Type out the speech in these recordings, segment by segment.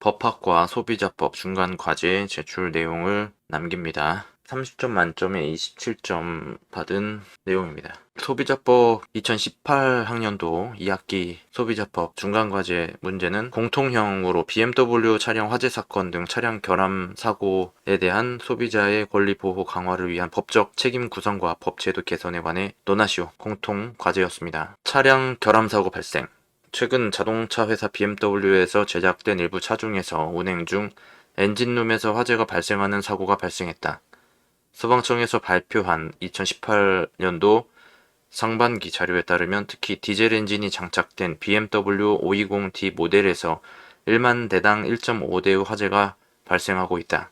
법학과 소비자법 중간 과제 제출 내용을 남깁니다. 30점 만점에 27점 받은 내용입니다. 소비자법 2018학년도 2학기 소비자법 중간과제 문제는 공통형으로 BMW 차량 화재 사건 등 차량 결함 사고에 대한 소비자의 권리 보호 강화를 위한 법적 책임 구성과 법제도 개선에 관해 논하시오 공통 과제였습니다. 차량 결함 사고 발생 최근 자동차 회사 BMW에서 제작된 일부 차종에서 운행 중 엔진룸에서 화재가 발생하는 사고가 발생했다. 소방청에서 발표한 2018년도 상반기 자료에 따르면 특히 디젤 엔진이 장착된 BMW 520D 모델에서 1만 대당 1.5대의 화재가 발생하고 있다.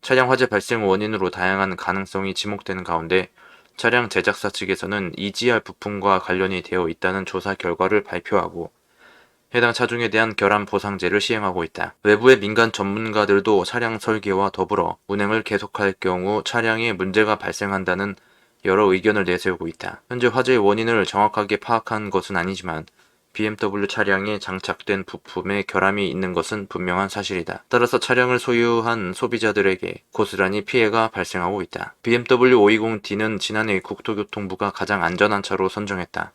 차량 화재 발생 원인으로 다양한 가능성이 지목되는 가운데 차량 제작사 측에서는 EGR 부품과 관련이 되어 있다는 조사 결과를 발표하고 해당 차종에 대한 결함 보상제를 시행하고 있다. 외부의 민간 전문가들도 차량 설계와 더불어 운행을 계속할 경우 차량에 문제가 발생한다는 여러 의견을 내세우고 있다. 현재 화재의 원인을 정확하게 파악한 것은 아니지만 BMW 차량에 장착된 부품에 결함이 있는 것은 분명한 사실이다. 따라서 차량을 소유한 소비자들에게 고스란히 피해가 발생하고 있다. BMW 520D는 지난해 국토교통부가 가장 안전한 차로 선정했다.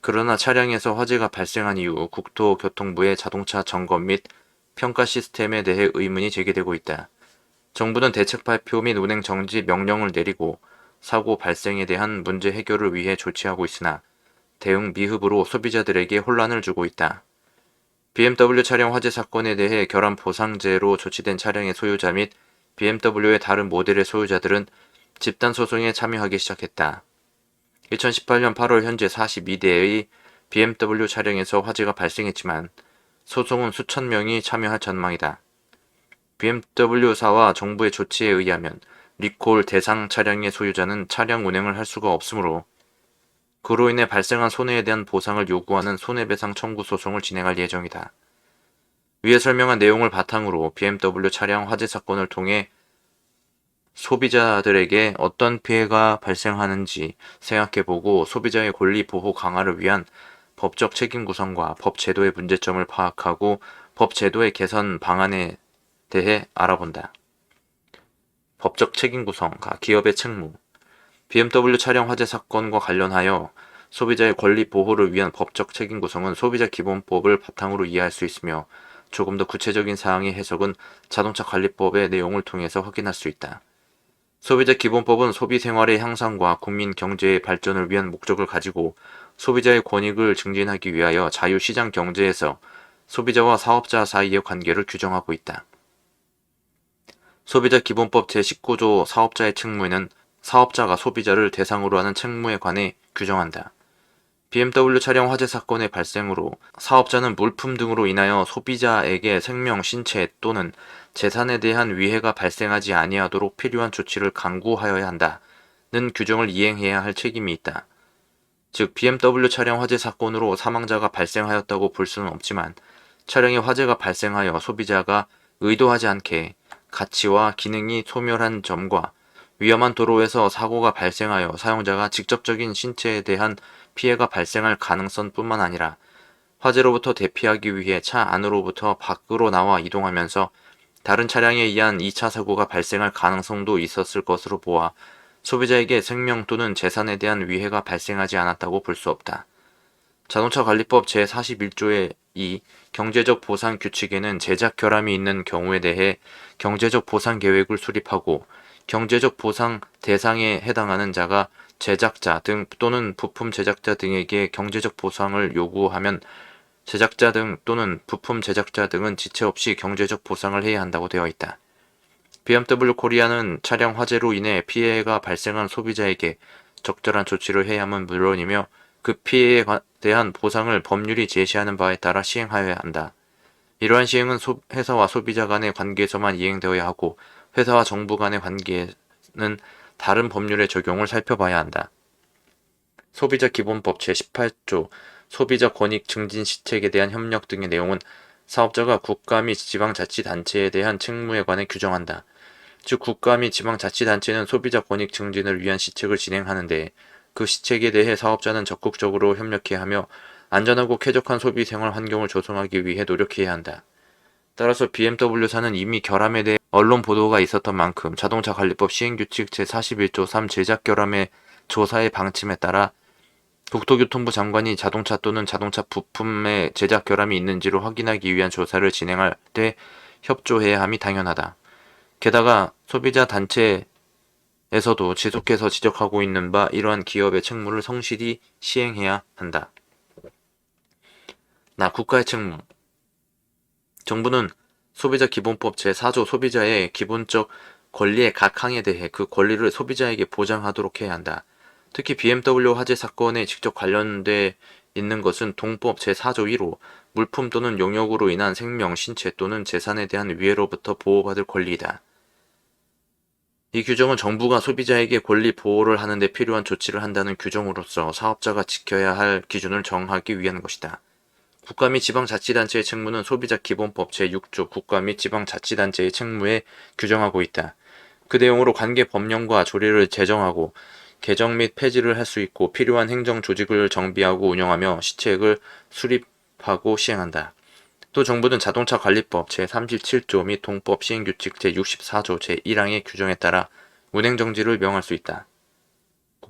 그러나 차량에서 화재가 발생한 이후 국토교통부의 자동차 점검 및 평가 시스템에 대해 의문이 제기되고 있다. 정부는 대책 발표 및 운행 정지 명령을 내리고 사고 발생에 대한 문제 해결을 위해 조치하고 있으나 대응 미흡으로 소비자들에게 혼란을 주고 있다. BMW 차량 화재 사건에 대해 결함 보상제로 조치된 차량의 소유자 및 BMW의 다른 모델의 소유자들은 집단 소송에 참여하기 시작했다. 2018년 8월 현재 42대의 BMW 차량에서 화재가 발생했지만 소송은 수천 명이 참여할 전망이다. BMW사와 정부의 조치에 의하면 리콜 대상 차량의 소유자는 차량 운행을 할 수가 없으므로 그로 인해 발생한 손해에 대한 보상을 요구하는 손해배상 청구 소송을 진행할 예정이다. 위에 설명한 내용을 바탕으로 BMW 차량 화재 사건을 통해 소비자들에게 어떤 피해가 발생하는지 생각해보고 소비자의 권리 보호 강화를 위한 법적 책임 구성과 법 제도의 문제점을 파악하고 법 제도의 개선 방안에 대해 알아본다. 법적 책임 구성과 기업의 책무 BMW 차량 화재 사건과 관련하여 소비자의 권리 보호를 위한 법적 책임 구성은 소비자 기본법을 바탕으로 이해할 수 있으며 조금 더 구체적인 사항의 해석은 자동차 관리법의 내용을 통해서 확인할 수 있다. 소비자 기본법은 소비 생활의 향상과 국민 경제의 발전을 위한 목적을 가지고 소비자의 권익을 증진하기 위하여 자유 시장 경제에서 소비자와 사업자 사이의 관계를 규정하고 있다. 소비자 기본법 제19조 사업자의 책무에는 사업자가 소비자를 대상으로 하는 책무에 관해 규정한다. BMW 차량 화재 사건의 발생으로 사업자는 물품 등으로 인하여 소비자에게 생명, 신체 또는 재산에 대한 위해가 발생하지 아니하도록 필요한 조치를 강구하여야 한다는 규정을 이행해야 할 책임이 있다. 즉 BMW 차량 화재 사건으로 사망자가 발생하였다고 볼 수는 없지만 차량의 화재가 발생하여 소비자가 의도하지 않게 가치와 기능이 소멸한 점과 위험한 도로에서 사고가 발생하여 사용자가 직접적인 신체에 대한 피해가 발생할 가능성뿐만 아니라 화재로부터 대피하기 위해 차 안으로부터 밖으로 나와 이동하면서 다른 차량에 의한 2차 사고가 발생할 가능성도 있었을 것으로 보아 소비자에게 생명 또는 재산에 대한 위해가 발생하지 않았다고 볼 수 없다. 자동차 관리법 제41조의 2 경제적 보상 규칙에는 제작 결함이 있는 경우에 대해 경제적 보상 계획을 수립하고 경제적 보상 대상에 해당하는 자가 제작자 등 또는 부품 제작자 등에게 경제적 보상을 요구하면 제작자 등 또는 부품 제작자 등은 지체 없이 경제적 보상을 해야 한다고 되어 있다. BMW 코리아는 차량 화재로 인해 피해가 발생한 소비자에게 적절한 조치를 해야 함은 물론이며 그 피해에 대한 보상을 법률이 제시하는 바에 따라 시행하여야 한다. 이러한 시행은 소, 회사와 소비자 간의 관계에서만 이행되어야 하고 회사와 정부 간의 관계는 다른 법률의 적용을 살펴봐야 한다. 소비자 기본법 제18조 소비자 권익 증진 시책에 대한 협력 등의 내용은 사업자가 국가 및 지방자치단체에 대한 책무에 관해 규정한다. 즉 국가 및 지방자치단체는 소비자 권익 증진을 위한 시책을 진행하는데 그 시책에 대해 사업자는 적극적으로 협력해야 하며 안전하고 쾌적한 소비 생활 환경을 조성하기 위해 노력해야 한다. 따라서 BMW사는 이미 결함에 대해 언론 보도가 있었던 만큼 자동차 관리법 시행규칙 제41조 3 제작 결함의 조사의 방침에 따라 국토교통부 장관이 자동차 또는 자동차 부품의 제작 결함이 있는지를 확인하기 위한 조사를 진행할 때 협조해야 함이 당연하다. 게다가 소비자 단체에서도 지속해서 지적하고 있는 바 이러한 기업의 책무를 성실히 시행해야 한다. 나 국가의 책무. 정부는 소비자 기본법 제4조 소비자의 기본적 권리의 각 항에 대해 그 권리를 소비자에게 보장하도록 해야 한다. 특히 BMW 화재 사건에 직접 관련돼 있는 것은 동법 제4조 1호 물품 또는 용역으로 인한 생명, 신체 또는 재산에 대한 위해로부터 보호받을 권리이다. 이 규정은 정부가 소비자에게 권리 보호를 하는 데 필요한 조치를 한다는 규정으로서 사업자가 지켜야 할 기준을 정하기 위한 것이다. 국가 및 지방자치단체의 책무는 소비자 기본법 제6조 국가 및 지방자치단체의 책무에 규정하고 있다. 그 내용으로 관계 법령과 조례를 제정하고 개정 및 폐지를 할 수 있고 필요한 행정 조직을 정비하고 운영하며 시책을 수립하고 시행한다. 또 정부는 자동차 관리법 제37조 및 동법 시행규칙 제64조 제1항의 규정에 따라 운행 정지를 명할 수 있다.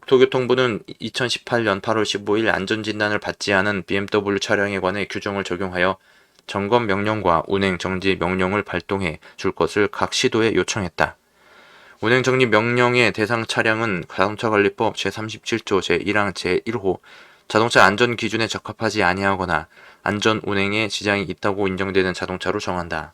국토교통부는 2018년 8월 15일 안전진단을 받지 않은 BMW 차량에 관해 규정을 적용하여 점검 명령과 운행 정지 명령을 발동해 줄 것을 각 시도에 요청했다. 운행 정지 명령의 대상 차량은 자동차관리법 제37조 제1항 제1호 자동차 안전 기준에 적합하지 아니하거나 안전 운행에 지장이 있다고 인정되는 자동차로 정한다.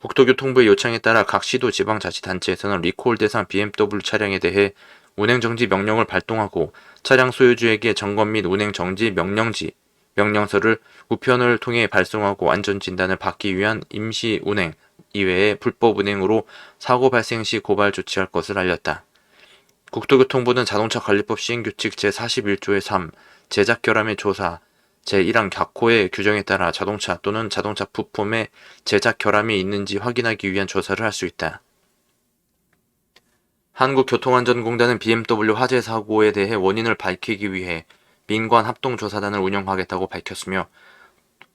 국토교통부의 요청에 따라 각 시도 지방자치단체에서는 리콜 대상 BMW 차량에 대해 운행 정지 명령을 발동하고 차량 소유주에게 점검 및 운행 정지 명령지 명령서를 우편을 통해 발송하고 안전 진단을 받기 위한 임시 운행 이외에 불법 운행으로 사고 발생 시 고발 조치할 것을 알렸다. 국토교통부는 자동차 관리법 시행규칙 제41조의 3 제작 결함의 조사 제1항 격호의 규정에 따라 자동차 또는 자동차 부품에 제작 결함이 있는지 확인하기 위한 조사를 할 수 있다. 한국교통안전공단은 BMW 화재 사고에 대해 원인을 밝히기 위해 민관 합동조사단을 운영하겠다고 밝혔으며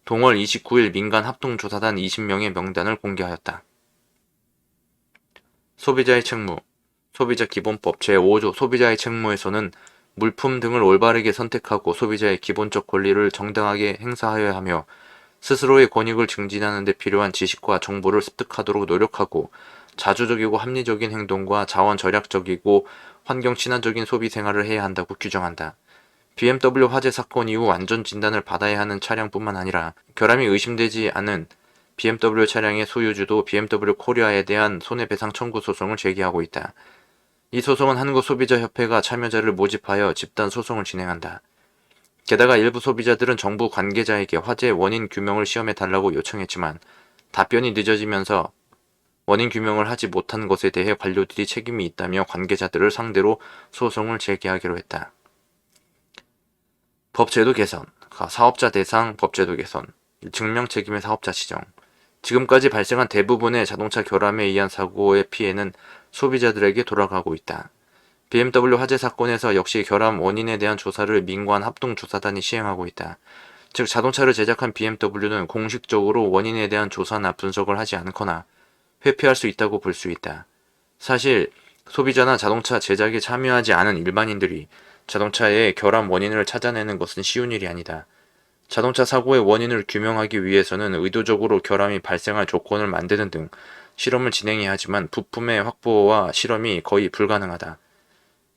동월 29일 민간 합동조사단 20명의 명단을 공개하였다. 소비자의 책무 소비자 기본법 제5조 소비자의 책무에서는 물품 등을 올바르게 선택하고 소비자의 기본적 권리를 정당하게 행사하여야 하며 스스로의 권익을 증진하는 데 필요한 지식과 정보를 습득하도록 노력하고 자주적이고 합리적인 행동과 자원 절약적이고 환경 친화적인 소비 생활을 해야 한다고 규정한다. BMW 화재 사건 이후 안전 진단을 받아야 하는 차량뿐만 아니라 결함이 의심되지 않은 BMW 차량의 소유주도 BMW 코리아에 대한 손해배상 청구 소송을 제기하고 있다. 이 소송은 한국소비자협회가 참여자를 모집하여 집단 소송을 진행한다. 게다가 일부 소비자들은 정부 관계자에게 화재 원인 규명을 시험해 달라고 요청했지만 답변이 늦어지면서 원인 규명을 하지 못한 것에 대해 관료들이 책임이 있다며 관계자들을 상대로 소송을 제기하기로 했다. 법제도 개선, 사업자 대상 법제도 개선, 증명 책임의 사업자 지정. 지금까지 발생한 대부분의 자동차 결함에 의한 사고의 피해는 소비자들에게 돌아가고 있다. BMW 화재 사건에서 역시 결함 원인에 대한 조사를 민관 합동조사단이 시행하고 있다. 즉 자동차를 제작한 BMW는 공식적으로 원인에 대한 조사나 분석을 하지 않거나 회피할 수 있다고 볼 수 있다. 사실 소비자나 자동차 제작에 참여하지 않은 일반인들이 자동차의 결함 원인을 찾아내는 것은 쉬운 일이 아니다. 자동차 사고의 원인을 규명하기 위해서는 의도적으로 결함이 발생할 조건을 만드는 등 실험을 진행해야 하지만 부품의 확보와 실험이 거의 불가능하다.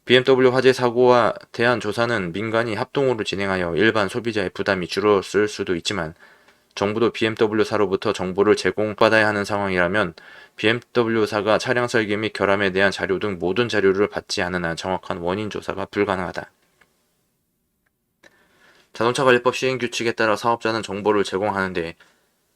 BMW 화재 사고와 대한 조사는 민간이 합동으로 진행하여 일반 소비자의 부담이 줄었을 수도 있지만 정부도 BMW사로부터 정보를 제공받아야 하는 상황이라면 BMW사가 차량 설계 및 결함에 대한 자료 등 모든 자료를 받지 않은 한 정확한 원인 조사가 불가능하다. 자동차 관리법 시행 규칙에 따라 사업자는 정보를 제공하는데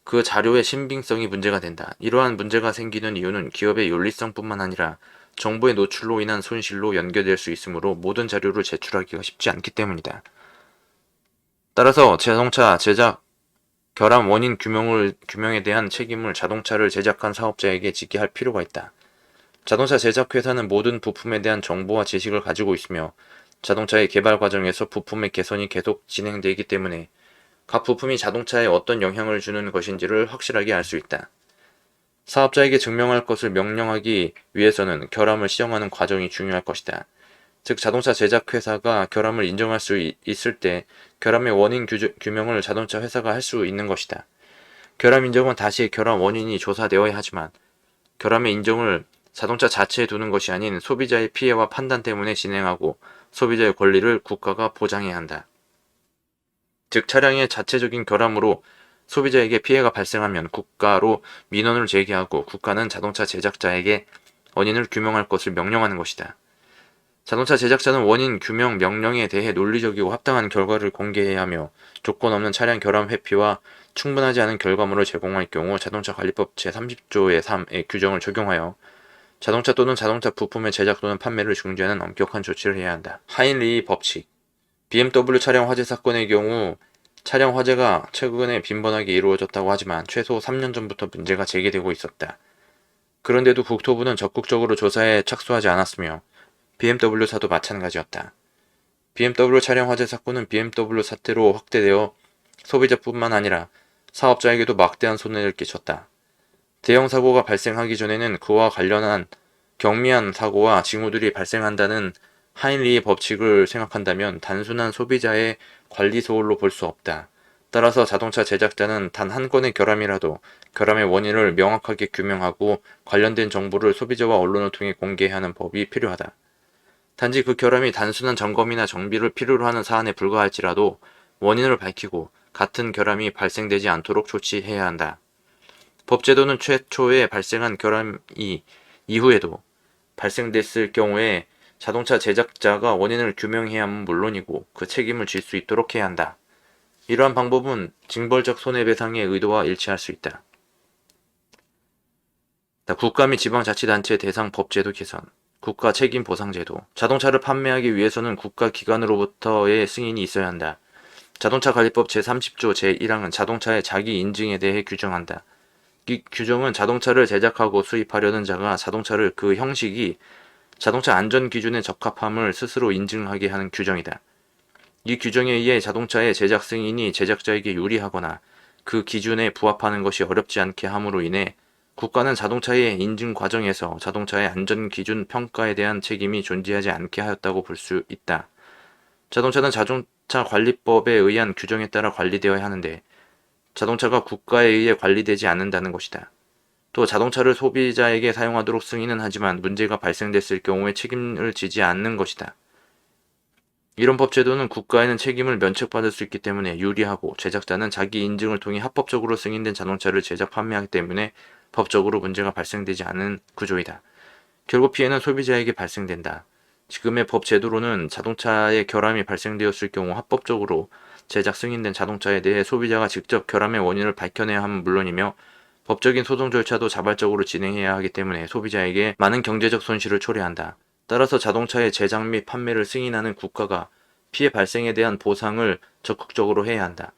그 자료의 신빙성이 문제가 된다. 이러한 문제가 생기는 이유는 기업의 윤리성뿐만 아니라 정보의 노출로 인한 손실로 연결될 수 있으므로 모든 자료를 제출하기가 쉽지 않기 때문이다. 따라서 자동차 제작 결함 원인 규명을, 규명에 대한 책임을 자동차를 제작한 사업자에게 지게 할 필요가 있다. 자동차 제작 회사는 모든 부품에 대한 정보와 지식을 가지고 있으며 자동차의 개발 과정에서 부품의 개선이 계속 진행되기 때문에 각 부품이 자동차에 어떤 영향을 주는 것인지를 확실하게 알 수 있다. 사업자에게 증명할 것을 명령하기 위해서는 결함을 시정하는 과정이 중요할 것이다. 즉 자동차 제작 회사가 결함을 인정할 수 이- 있을 때 결함의 원인 규, 규명을 자동차 회사가 할 수 있는 것이다. 결함 인정은 다시 결함 원인이 조사되어야 하지만 결함의 인정을 자동차 자체에 두는 것이 아닌 소비자의 피해와 판단 때문에 진행하고 소비자의 권리를 국가가 보장해야 한다. 즉 차량의 자체적인 결함으로 소비자에게 피해가 발생하면 국가로 민원을 제기하고 국가는 자동차 제작자에게 원인을 규명할 것을 명령하는 것이다. 자동차 제작자는 원인 규명 명령에 대해 논리적이고 합당한 결과를 공개해야 하며 조건 없는 차량 결함 회피와 충분하지 않은 결과물을 제공할 경우 자동차 관리법 제30조의 3의 규정을 적용하여 자동차 또는 자동차 부품의 제작 또는 판매를 중지하는 엄격한 조치를 해야 한다. 하인리 법칙 BMW 차량 화재 사건의 경우 차량 화재가 최근에 빈번하게 이루어졌다고 하지만 최소 3년 전부터 문제가 제기되고 있었다. 그런데도 국토부는 적극적으로 조사에 착수하지 않았으며 BMW사도 마찬가지였다. BMW 차량 화재 사건은 BMW 사태로 확대되어 소비자뿐만 아니라 사업자에게도 막대한 손해를 끼쳤다. 대형 사고가 발생하기 전에는 그와 관련한 경미한 사고와 징후들이 발생한다는 하인리의 법칙을 생각한다면 단순한 소비자의 관리 소홀로 볼 수 없다. 따라서 자동차 제작자는 단 한 건의 결함이라도 결함의 원인을 명확하게 규명하고 관련된 정보를 소비자와 언론을 통해 공개해야 하는 법이 필요하다. 단지 그 결함이 단순한 점검이나 정비를 필요로 하는 사안에 불과할지라도 원인을 밝히고 같은 결함이 발생되지 않도록 조치해야 한다. 법제도는 최초에 발생한 결함이 이후에도 발생됐을 경우에 자동차 제작자가 원인을 규명해야 함은 물론이고 그 책임을 질 수 있도록 해야 한다. 이러한 방법은 징벌적 손해배상의 의도와 일치할 수 있다. 국가 및 지방자치단체 대상 법제도 개선, 국가 책임 보상 제도, 자동차를 판매하기 위해서는 국가 기관으로부터의 승인이 있어야 한다. 자동차 관리법 제30조 제1항은 자동차의 자기 인증에 대해 규정한다. 이 규정은 자동차를 제작하고 수입하려는 자가 자동차를 그 형식이 자동차 안전 기준에 적합함을 스스로 인증하게 하는 규정이다. 이 규정에 의해 자동차의 제작 승인이 제작자에게 유리하거나 그 기준에 부합하는 것이 어렵지 않게 함으로 인해 국가는 자동차의 인증 과정에서 자동차의 안전 기준 평가에 대한 책임이 존재하지 않게 하였다고 볼 수 있다. 자동차는 자동차 관리법에 의한 규정에 따라 관리되어야 하는데 자동차가 국가에 의해 관리되지 않는다는 것이다. 또 자동차를 소비자에게 사용하도록 승인은 하지만 문제가 발생됐을 경우에 책임을 지지 않는 것이다. 이런 법 제도는 국가에는 책임을 면책받을 수 있기 때문에 유리하고 제작자는 자기 인증을 통해 합법적으로 승인된 자동차를 제작 판매하기 때문에 법적으로 문제가 발생되지 않은 구조이다. 결국 피해는 소비자에게 발생된다. 지금의 법 제도로는 자동차의 결함이 발생되었을 경우 합법적으로 제작 승인된 자동차에 대해 소비자가 직접 결함의 원인을 밝혀내야 함은 물론이며 법적인 소송 절차도 자발적으로 진행해야 하기 때문에 소비자에게 많은 경제적 손실을 초래한다. 따라서 자동차의 제작 및 판매를 승인하는 국가가 피해 발생에 대한 보상을 적극적으로 해야 한다.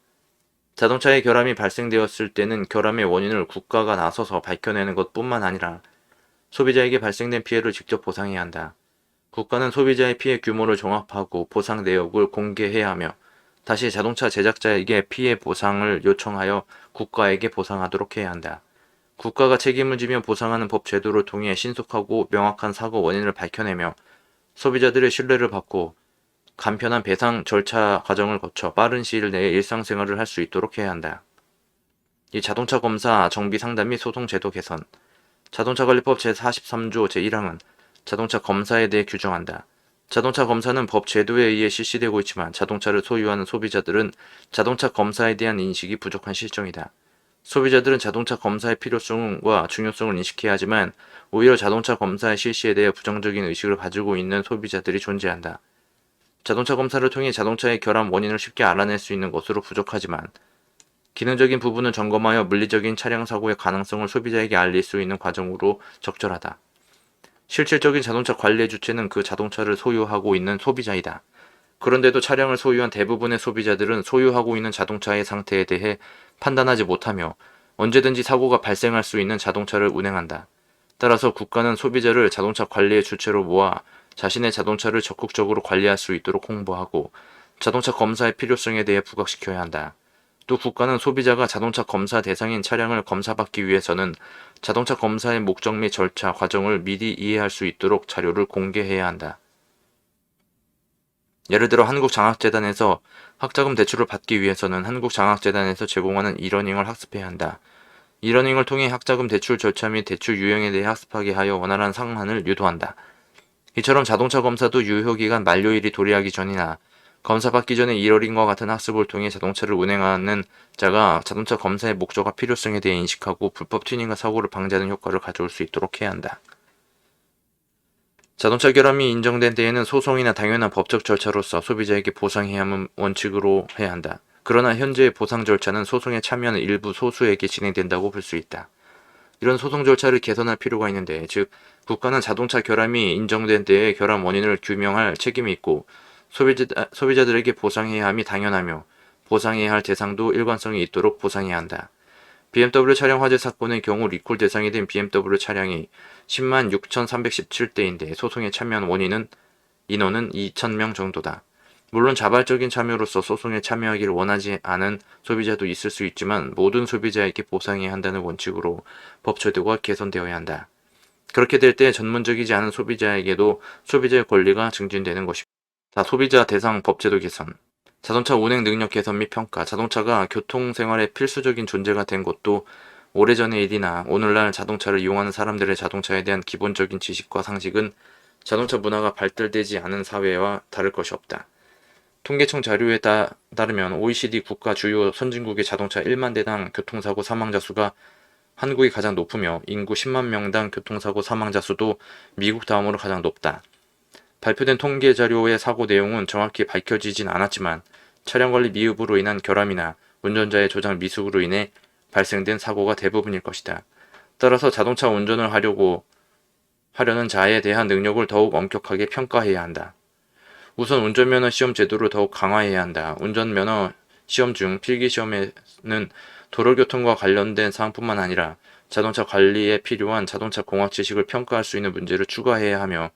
자동차의 결함이 발생되었을 때는 결함의 원인을 국가가 나서서 밝혀내는 것 뿐만 아니라 소비자에게 발생된 피해를 직접 보상해야 한다. 국가는 소비자의 피해 규모를 종합하고 보상 내역을 공개해야 하며 다시 자동차 제작자에게 피해 보상을 요청하여 국가에게 보상하도록 해야 한다. 국가가 책임을 지며 보상하는 법 제도를 통해 신속하고 명확한 사고 원인을 밝혀내며 소비자들의 신뢰를 받고 간편한 배상 절차 과정을 거쳐 빠른 시일 내에 일상생활을 할 수 있도록 해야 한다. 이 자동차 검사 정비 상담 및 소송 제도 개선 자동차 관리법 제43조 제1항은 자동차 검사에 대해 규정한다. 자동차 검사는 법 제도에 의해 실시되고 있지만 자동차를 소유하는 소비자들은 자동차 검사에 대한 인식이 부족한 실정이다. 소비자들은 자동차 검사의 필요성과 중요성을 인식해야 하지만 오히려 자동차 검사의 실시에 대해 부정적인 의식을 가지고 있는 소비자들이 존재한다. 자동차 검사를 통해 자동차의 결함 원인을 쉽게 알아낼 수 있는 것으로 부족하지만 기능적인 부분을 점검하여 물리적인 차량 사고의 가능성을 소비자에게 알릴 수 있는 과정으로 적절하다. 실질적인 자동차 관리의 주체는 그 자동차를 소유하고 있는 소비자이다. 그런데도 차량을 소유한 대부분의 소비자들은 소유하고 있는 자동차의 상태에 대해 판단하지 못하며 언제든지 사고가 발생할 수 있는 자동차를 운행한다. 따라서 국가는 소비자를 자동차 관리의 주체로 모아 자신의 자동차를 적극적으로 관리할 수 있도록 홍보하고 자동차 검사의 필요성에 대해 부각시켜야 한다. 또 국가는 소비자가 자동차 검사 대상인 차량을 검사받기 위해서는 자동차 검사의 목적 및 절차, 과정을 미리 이해할 수 있도록 자료를 공개해야 한다. 예를 들어 한국장학재단에서 학자금 대출을 받기 위해서는 한국장학재단에서 제공하는 이러닝을 학습해야 한다. 이러닝을 통해 학자금 대출 절차 및 대출 유형에 대해 학습하게 하여 원활한 상환을 유도한다. 이처럼 자동차 검사도 유효기간 만료일이 도래하기 전이나 검사 받기 전에 이러링과 같은 학습을 통해 자동차를 운행하는 자가 자동차 검사의 목적과 필요성에 대해 인식하고 불법 튜닝과 사고를 방지하는 효과를 가져올 수 있도록 해야 한다. 자동차 결함이 인정된 때에는 소송이나 당연한 법적 절차로서 소비자에게 보상해야 하는 원칙으로 해야 한다. 그러나 현재의 보상 절차는 소송에 참여하는 일부 소수에게 진행된다고 볼 수 있다. 이런 소송 절차를 개선할 필요가 있는데, 즉, 국가는 자동차 결함이 인정된 때의 결함 원인을 규명할 책임이 있고, 소비자, 소비자들에게 보상해야 함이 당연하며, 보상해야 할 대상도 일관성이 있도록 보상해야 한다. BMW 차량 화재 사건의 경우 리콜 대상이 된 BMW 차량이 10만 6,317대인데 소송에 참여한 원인은 인원은 2,000명 정도다. 물론 자발적인 참여로서 소송에 참여하기를 원하지 않은 소비자도 있을 수 있지만 모든 소비자에게 보상해야 한다는 원칙으로 법 제도가 개선되어야 한다. 그렇게 될 때 전문적이지 않은 소비자에게도 소비자의 권리가 증진되는 것입니다. 자, 소비자 대상 법제도 개선. 자동차 운행 능력 개선 및 평가. 자동차가 교통 생활의 필수적인 존재가 된 것도 오래전의 일이나 오늘날 자동차를 이용하는 사람들의 자동차에 대한 기본적인 지식과 상식은 자동차 문화가 발달되지 않은 사회와 다를 것이 없다. 통계청 자료에 따, 따르면 OECD 국가 주요 선진국의 자동차 1만 대당 교통사고 사망자 수가 한국이 가장 높으며 인구 10만 명당 교통사고 사망자 수도 미국 다음으로 가장 높다. 발표된 통계 자료의 사고 내용은 정확히 밝혀지진 않았지만 차량 관리 미흡으로 인한 결함이나 운전자의 조작 미숙으로 인해 발생된 사고가 대부분일 것이다. 따라서 자동차 운전을 하려고 하려는 자에 대한 능력을 더욱 엄격하게 평가해야 한다. 우선 운전면허 시험 제도를 더욱 강화해야 한다. 운전면허 시험 중 필기 시험에는 도로교통과 관련된 사항뿐만 아니라 자동차 관리에 필요한 자동차 공학 지식을 평가할 수 있는 문제를 추가해야 하며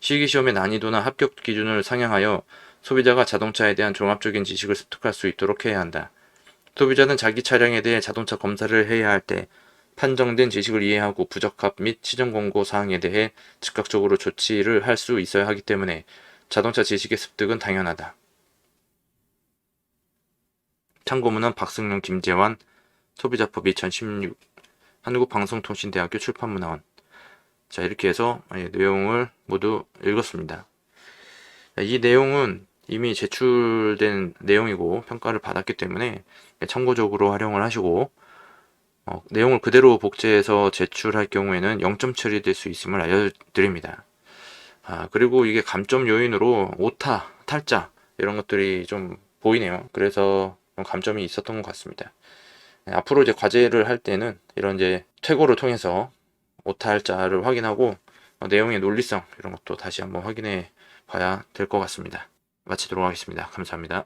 실기 시험의 난이도나 합격 기준을 상향하여 소비자가 자동차에 대한 종합적인 지식을 습득할 수 있도록 해야 한다. 소비자는 자기 차량에 대해 자동차 검사를 해야 할 때 판정된 지식을 이해하고 부적합 및 시정 권고 사항에 대해 즉각적으로 조치를 할 수 있어야 하기 때문에 자동차 지식의 습득은 당연하다. 참고문은 박승용, 김재환, 소비자법 2016, 한국방송통신대학교 출판문화원. 자, 이렇게 해서 예, 내용을 모두 읽었습니다. 이 내용은 이미 제출된 내용이고 평가를 받았기 때문에 참고적으로 활용을 하시고 어, 내용을 그대로 복제해서 제출할 경우에는 0점 처리될 수 있음을 알려드립니다. 아, 그리고 이게 감점 요인으로 오타, 탈자 이런 것들이 좀 보이네요. 그래서 좀 감점이 있었던 것 같습니다. 네, 앞으로 이제 과제를 할 때는 이런 이제 퇴고를 통해서 오타, 할자를 확인하고 어, 내용의 논리성 이런 것도 다시 한번 확인해 봐야 될 것 같습니다. 마치도록 하겠습니다. 감사합니다.